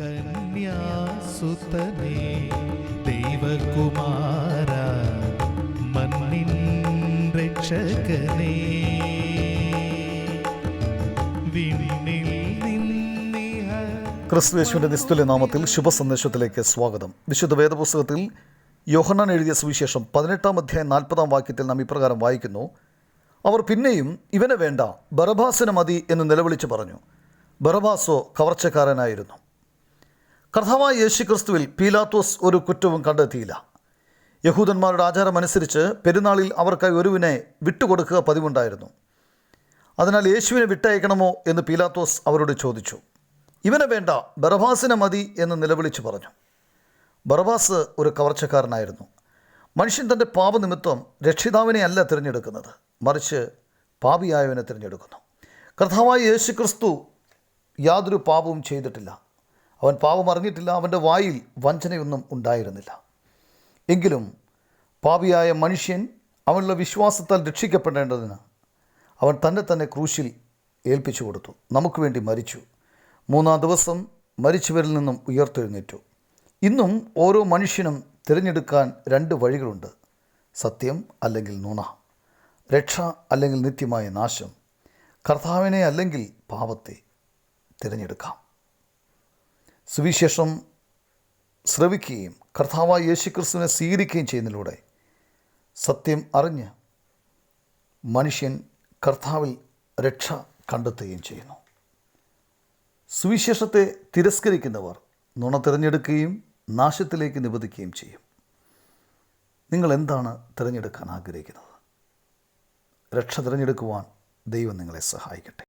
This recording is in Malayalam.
കന്യാസുതനേ ദൈവകുമാര മണ്ണിൻ രക്ഷകനേ. ക്രിസ്തുവേശുവിന്റെ നിസ്തുല്യ നാമത്തിൽ ശുഭസന്ദേശത്തിലേക്ക് സ്വാഗതം. വിശുദ്ധ വേദപുസ്തകത്തിൽ യോഹന്നാൻ എഴുതിയ സുവിശേഷം പതിനെട്ടാം അധ്യായം നാൽപ്പതാം വാക്യത്തിൽ നാം ഇപ്രകാരം വായിക്കുന്നു. അവർ പിന്നെയും ഇവനെ വേണ്ട ബറബാസിന് മതി എന്ന് നിലവിളിച്ച് പറഞ്ഞു. ബറബാസോ കവർച്ചക്കാരനായിരുന്നു. കർത്താവായ യേശു ക്രിസ്തുവിൽ പീലാത്തോസ് ഒരു കുറ്റവും കണ്ടെത്തിയില്ല. യഹൂദന്മാരുടെ ആചാരമനുസരിച്ച് പെരുന്നാളിൽ അവർക്കായി ഒരുവിനെ വിട്ടുകൊടുക്കുക പതിവുണ്ടായിരുന്നു. അതിനാൽ യേശുവിനെ വിട്ടയക്കണമോ എന്ന് പീലാത്തോസ് അവരോട് ചോദിച്ചു. ഇവനെ വേണ്ട ബറബാസിനെ മതി എന്ന് നിലവിളിച്ച് പറഞ്ഞു. ബറബാസ് ഒരു കവർച്ചക്കാരനായിരുന്നു. മനുഷ്യൻ തന്റെ പാപനിമിത്തം രക്ഷിതാവിനെ അല്ല തിരഞ്ഞെടുക്കുന്നത് മറിച്ച് പാപിയായവനെ തിരഞ്ഞെടുക്കുന്നു. കർത്താവായ യേശു ക്രിസ്തു യാതൊരു പാപവും ചെയ്തിട്ടില്ല. അവൻ പാപം അറിഞ്ഞിട്ടില്ല അവന്റെ വായിൽ വഞ്ചനയൊന്നും ഉണ്ടായിരുന്നില്ല. എങ്കിലും പാപിയായ മനുഷ്യൻ അവനുള്ള വിശ്വാസത്താൽ രക്ഷിക്കപ്പെടേണ്ടതിന് അവൻ തന്നെ തന്നെ ക്രൂശിൽ ഏൽപ്പിച്ചു കൊടുത്തു. നമുക്ക് വേണ്ടി മരിച്ചു. മൂന്നാം ദിവസം മരിച്ചവരിൽ നിന്നും ഉയർത്തെഴുന്നേറ്റു. ഇന്നും ഓരോ മനുഷ്യനും തിരഞ്ഞെടുക്കാൻ രണ്ട് വഴികളുണ്ട്. സത്യം അല്ലെങ്കിൽ നുണ രക്ഷ അല്ലെങ്കിൽ നിത്യമായ നാശം. കർത്താവിനെ അല്ലെങ്കിൽ പാപത്തെ തിരഞ്ഞെടുക്കാം. സുവിശേഷം ശ്രവിക്കുകയും കർത്താവായ യേശുക്രിസ്തുവിനെ സ്വീകരിക്കുകയും ചെയ്യുന്നതിലൂടെ സത്യം അറിഞ്ഞ് മനുഷ്യൻ കർത്താവിൽ രക്ഷ കണ്ടെത്തുകയും ചെയ്യുന്നു. സുവിശേഷത്തെ തിരസ്കരിക്കുന്നവർ നുണ തിരഞ്ഞെടുക്കുകയും നാശത്തിലേക്ക് നിബന്ധിക്കുകയും ചെയ്യും. നിങ്ങൾ എന്താണ് തിരഞ്ഞെടുക്കാൻ ആഗ്രഹിക്കുന്നത്? രക്ഷ തിരഞ്ഞെടുക്കുവാൻ ദൈവം നിങ്ങളെ സഹായിക്കട്ടെ.